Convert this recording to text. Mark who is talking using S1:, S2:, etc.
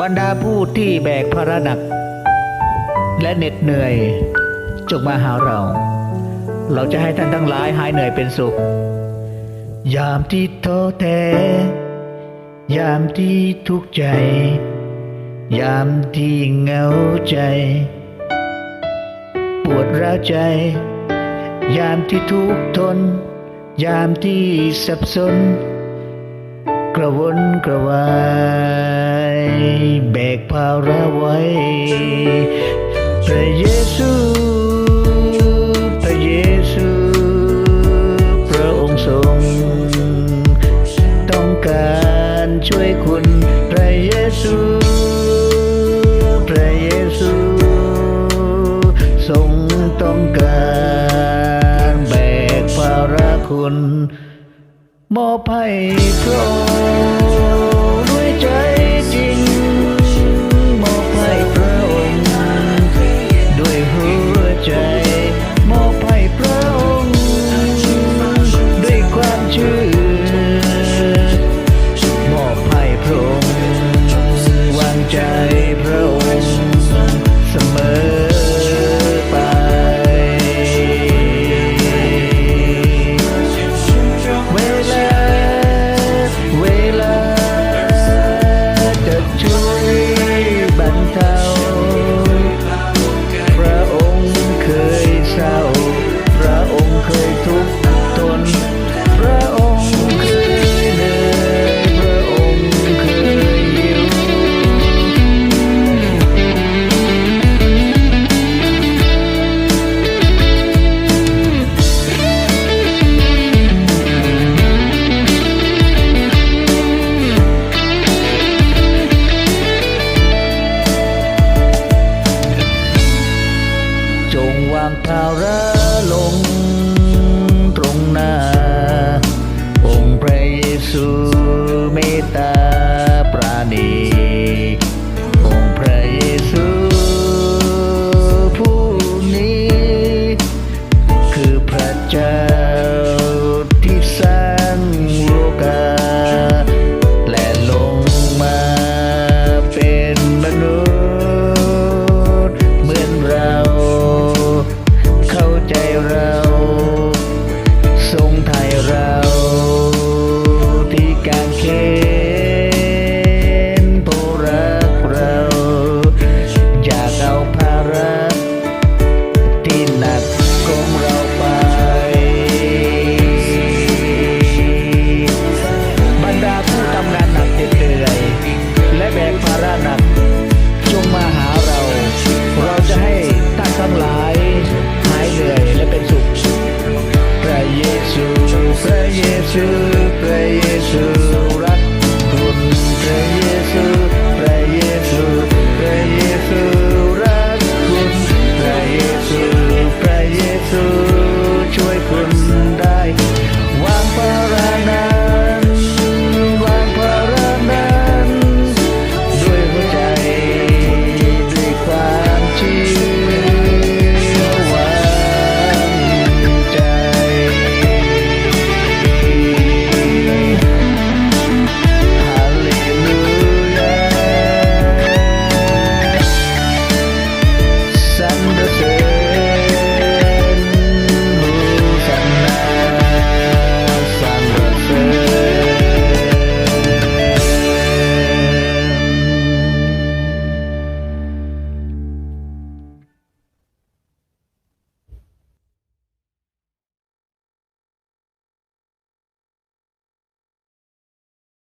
S1: บรรดาผู้ที่แบกภาระหนัก และเหน็ดเหนื่อย จงมาหาเรา เราจะให้ท่านทั้งหลายหายเหนื่อยเป็นสุข ยามที่ท้อแท้ ยามที่ทุกข์ใจ ยามที่เหงาใจ ปวดร้าวใจ ยามที่ทุกข์ทน ยามที่สับสน กระวนกระวายแบกภาระไว้พระเยซูพระเยซูพระองค์ทรง ต้องการช่วยคุณพระเยซูพระเยซูทรงต้องการแบกภาระคุณ มอบ บ จงพางภาระลงตรงหน้า องค์พระเยซูเมตตาปราณี ใจเรา yeah, true.